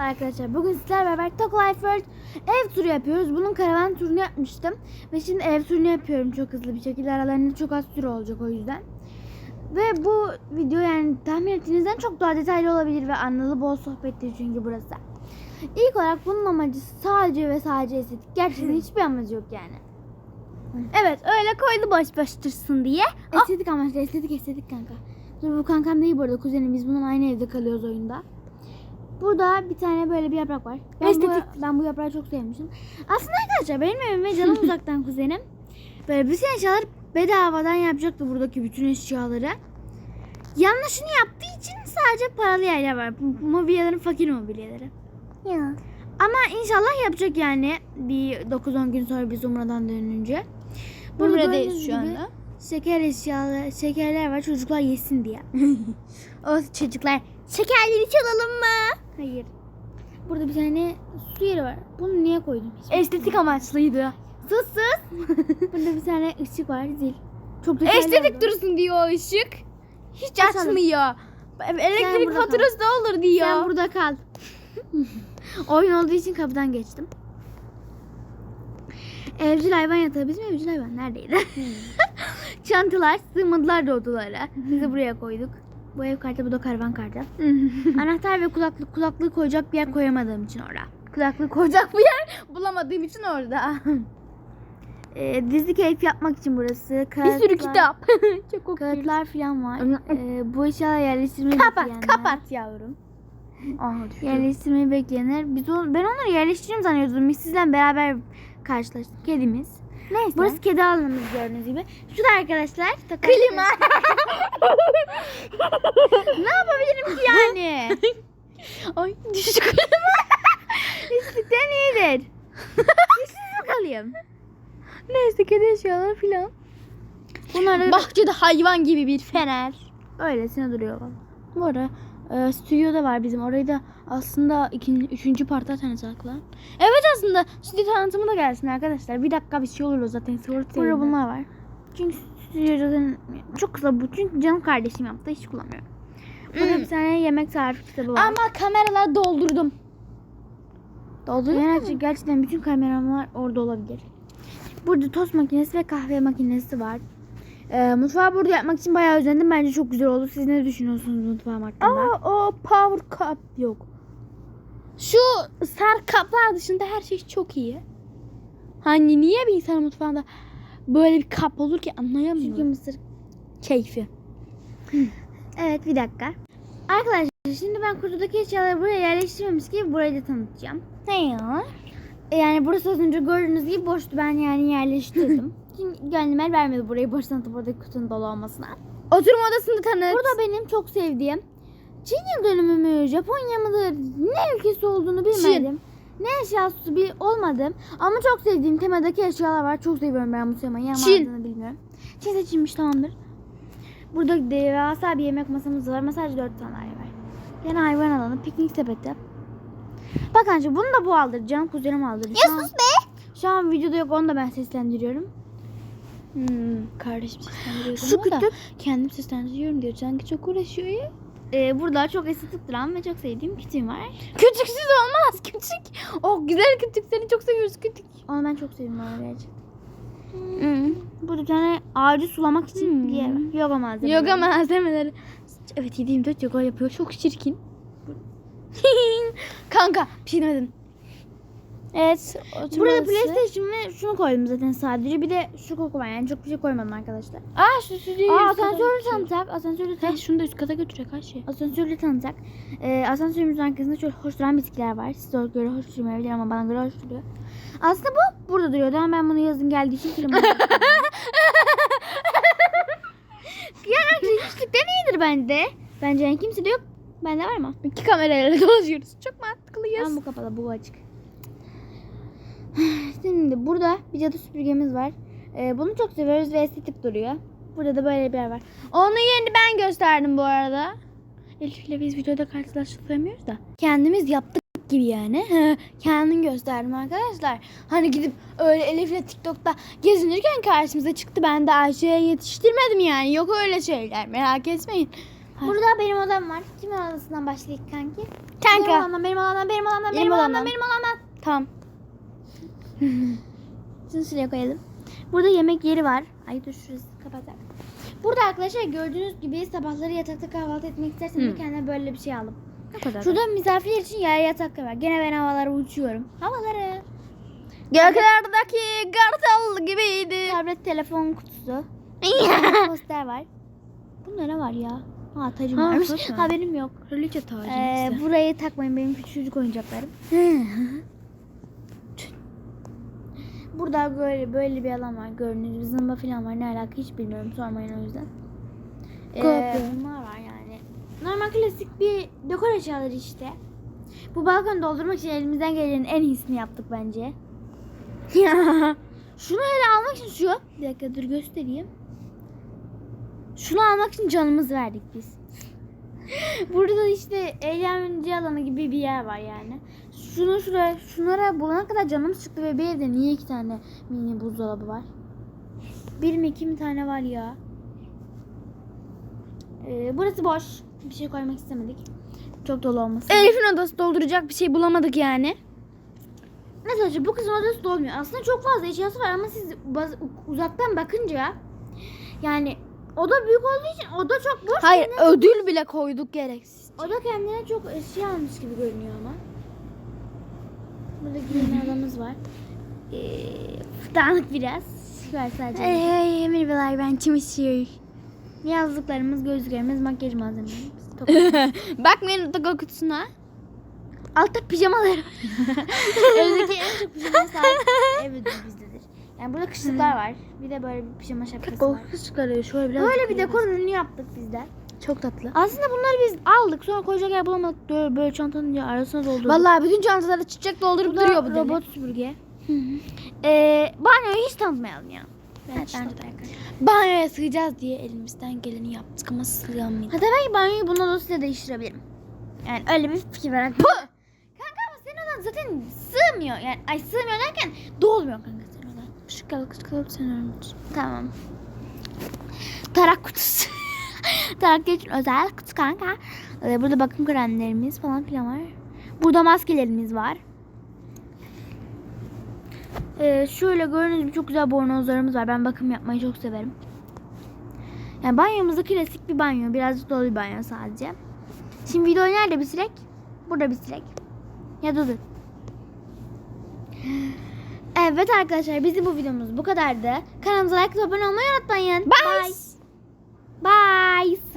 Arkadaşlar bugün sizlerle beraber Talk Life World ev turu yapıyoruz. Bunun karavan turunu yapmıştım. Ve şimdi ev turunu yapıyorum çok hızlı bir şekilde. Aralarında çok az süre olacak o yüzden. Ve bu video yani tahmin ettiğinizden çok daha detaylı olabilir ve anlalı bol sohbettir çünkü burası. İlk olarak bunun amacı sadece ve sadece estetik. Gerçekten hiçbir amacı yok yani. Evet öyle koydu boş boş dursun diye. Estetik amaçlı estetik estetik kanka. Dur bu kankam değil bu arada kuzenim biz bunun aynı evde kalıyoruz oyunda. Burada bir tane böyle bir yaprak var. Ben Estetik. Bu, ben bu yaprağı çok sevmişim. Aslında arkadaşlar benim evim ve canım uzaktan kuzenim. Böyle bütün eşyaları bedavadan yapacaktı buradaki bütün eşyaları. Yanlışını yaptığı için sadece paralı yerler var. Mobilyaların fakir mobilyaları. Ya. Ama inşallah yapacak yani bir 9-10 gün sonra biz Umra'dan dönünce. Buradayız gördüğünüz şu anda. Şeker eşyaları, şekerler var çocuklar yesin diye. O çocuklar şekerleri çalalım mı? Hayır. Burada bir tane su yeri var. Bunu niye koydum hiç? Estetik amaçlıydı. Sus sus. Burada bir tane ışık var zil. Çok detaylı Estetik oldu. dursun diyor o ışık. Hiç Açalım. açmıyor. Elektrik burada faturası da olur diyor. Sen burada kal. Oyun olduğu için kapıdan geçtim. Evcil hayvan yatağı. Bizim evcil hayvan neredeydi? Çantalar sığmadılar da odalara. Biz de buraya koyduk. Bu ev kartı bu da karavan kartı. Anahtar ve kulaklık kulaklığı koyacak bir yer koyamadığım için orada. Kulaklık koyacak bir yer bulamadığım için orada. Ee, dizi keyif yapmak için burası. bir Kağıtlar, sürü kitap. Çok okuyoruz. Kağıtlar falan var. Ee, bu eşyalar yerleştirmeyi Kapat kapat yavrum. Düştü. Yerleştirmeyi bekleyenler. Biz on, ben onları yerleştireyim zannediyordum. Biz sizle beraber karşılaştık. Kedimiz. Neyse. Burası kedi alanımız gördüğünüz gibi. Şu da arkadaşlar. klima. ne yapabilirim ki yani? Ay düştü klima. Pislikten iyidir. Pislik mi kalayım? Neyse kedi eşyaları filan. Bunlar da Bahçede hayvan gibi bir fener. öylesine duruyor valla. Bu ara e, stüdyoda var bizim. Orayı da aslında ikinci, üçüncü partta tanıtacaklar. Evet aslında stüdyo tanıtımı da gelsin arkadaşlar. Bir dakika bir şey olur zaten. Sigorta Burada bunlar var. Çünkü stüdyodan çok kısa bu. Çünkü canım kardeşim yaptı. Hiç kullanmıyorum. Burada Hmm. bir tane yemek tarifi kitabı var. Ama kameralar doldurdum. Doldurdun Yani mu? gerçekten bütün kameralar orada olabilir. Burada tost makinesi ve kahve makinesi var. Ee, mutfağı burada yapmak için bayağı özendim. Bence çok güzel oldu. Siz ne düşünüyorsunuz mutfağım hakkında? Aa o power cup yok. Şu sert kaplar dışında her şey çok iyi. Hani niye bir insan mutfağında böyle bir kap olur ki anlayamıyorum. Çünkü mısır. keyfi. Evet bir dakika. Arkadaşlar şimdi ben kutudaki eşyaları buraya yerleştirmemiş gibi burayı da tanıtacağım. Ne ya? E, Yani burası az önce gördüğünüz gibi boştu. Ben yani yerleştirdim. Çünkü gönlüm el vermedi burayı boş tanıtıp buradaki kutunun dolu olmasına. Oturma odasını tanıt. Burada benim çok sevdiğim Çin yıl dönümü mü, Japonya mıdır, ne ülkesi olduğunu bilmedim. Ne eşyası bir olmadım ama çok sevdiğim temadaki eşyalar var. Çok seviyorum ben bu temayı ama Çin. adını bilmiyorum. Çin seçilmiş tamamdır. Burada devasa bir yemek masamız var sadece 4 sandalye var. Yine hayvan alanı, piknik sepeti. Bak anca bunu da bu aldırdı. Canım kuzenim aldırdı. Şu an- be. Şu an videoda yok onu da ben seslendiriyorum. Hmm, kardeşim seslendiriyor. Şu ama da Kendim seslendiriyorum diyor. Sanki çok uğraşıyor ya. e, burada çok estetik duran ve çok sevdiğim kütüğüm var. Küçüksüz olmaz. Küçük. Oh güzel küçük. Seni çok seviyoruz küçük. Onu ben çok seviyorum valla gerçekten. Hmm. Burada bir tane ağacı sulamak için Hmm. bir yer var. Yoga malzemeleri. Yoga malzemeleri. Evet 7-24 yoga yapıyor. Çok çirkin. Kanka bir şey demedim. Evet. oturma Burada. PlayStation ve şunu koydum zaten sadece. Bir de şu koku var yani çok bir şey koymadım arkadaşlar. Aa şu stüdyoyu Aa asansörlü tanıtak. Asansörlü tanıtak. şunu da üst kata götürek her şey. Asansörlü tanıtak. Ee, asansörümüzün arkasında şöyle hoş duran bitkiler var. Size göre hoş durmayabilir ama bana göre hoş duruyor. Aslında bu burada duruyordu ama ben bunu yazın geldiği için klima Yani hiçlikten iyidir bende. Bence yani kimse de yok. Bende var mı? İki kamerayla dolaşıyoruz. Çok mantıklıyız. Ama bu kapalı, bu açık. Şimdi burada bir cadı süpürgemiz var. Ee, bunu çok seviyoruz ve estetik duruyor. Burada da böyle bir yer var. Onun yerini ben gösterdim bu arada. Elif ile biz videoda karşılaştıramıyoruz da. Kendimiz yaptık gibi yani. Kendim gösterdim arkadaşlar. Hani gidip öyle Elif'le TikTok'ta gezinirken karşımıza çıktı. Ben de Ayşe'ye yetiştirmedim yani. Yok öyle şeyler merak etmeyin. Burada benim odam var. Kimin odasından başlayalım kanki? Benim Kanka. odamdan, benim odamdan, benim odamdan, Benim benim odamdan, odamdan. benim odamdan. Tamam. Şunu şuraya koyalım. Burada yemek yeri var. Ay dur şurası kapatak. Burada arkadaşlar gördüğünüz gibi sabahları yatakta kahvaltı etmek isterseniz Hı. kendime böyle bir şey aldım. Şurada misafirler için yer yatak var. Gene ben havalara uçuyorum. Havalara. Göklerdeki kartal gibiydi. Tablet telefon kutusu. Poster var. Bunda ne var ya? Ha tacım Ha, varmış. Haberim yok. Kraliçe tacı. Ee, burayı takmayın benim küçücük oyuncaklarım. Burada böyle böyle bir alan var gördüğünüz gibi zımba falan var ne alaka hiç bilmiyorum sormayın o yüzden. Ee, bunlar var yani. Normal klasik bir dekor eşyaları işte. Bu balkonu doldurmak için elimizden gelenin en iyisini yaptık bence. Şunu hele almak için şu. Bir dakika dur göstereyim. Şunu almak için canımız verdik biz. Burada da işte eğlence alanı gibi bir yer var yani. Şunu şuraya, şunlara bulana kadar canımız çıktı ve bir evde niye iki tane mini buzdolabı var? Bir mi iki mi tane var ya? Ee, burası boş. Bir şey koymak istemedik. Çok dolu olmasın. Elif'in odası dolduracak bir şey bulamadık yani. Hocam bu kızın odası dolmuyor. Aslında çok fazla eşyası var ama siz uzaktan bakınca yani oda büyük olduğu için oda çok boş. Hayır ödül bile koyduk gereksiz. Oda kendine çok eşya almış gibi görünüyor ama. Burada giyinme odamız var. Ee, dağınık biraz. Var sadece. Hey merhabalar ben Çimişir. Yazlıklarımız, gözlüklerimiz, makyaj malzemelerimiz. Top- Bak benim toka kutusuna. Altta pijamalar. Evdeki en çok pijama sahip ev ödülü bizdedir. Yani burada kışlıklar var. Bir de böyle bir pijama şapkası var. Kokusu çıkarıyor şöyle biraz. Böyle bir dekor ürünü yaptık bizler. Çok tatlı. Aslında bunları biz aldık. Sonra koyacak yer bulamadık. Böyle, böyle çantanın arasına doldurduk. Vallahi bütün çantaları çiçek doldurup Bu da duruyor bu deli. robot süpürge. Ee, banyoyu hiç tanıtmayalım ya. Ben Evet, bence de. Banyoya sığacağız diye elimizden geleni yaptık ama sığamadık. Hatta belki banyoyu bununla dolayısıyla değiştirebilirim. Yani öyle bir fikir var. aklımda. Kanka ama senin odan zaten sığmıyor. Yani ay sığmıyor derken dolmuyor kanka senin odan. Şu kalıp kalıp sen ölmüş. Tamam. Tarak kutusu. Tarak için özel kutu kanka. Ee, burada bakım kremlerimiz falan filan var. Burada maskelerimiz var. Ee, şöyle gördüğünüz gibi çok güzel bornozlarımız var. Ben bakım yapmayı çok severim. Yani banyomuzda klasik bir banyo. Birazcık dolu bir banyo sadece. Şimdi videoyu nerede bitirek? Burada bitirek. Ya da dur. Evet arkadaşlar bizim bu videomuz bu kadardı. Kanalımıza like ve abone olmayı unutmayın. Bye. Bye. Bye.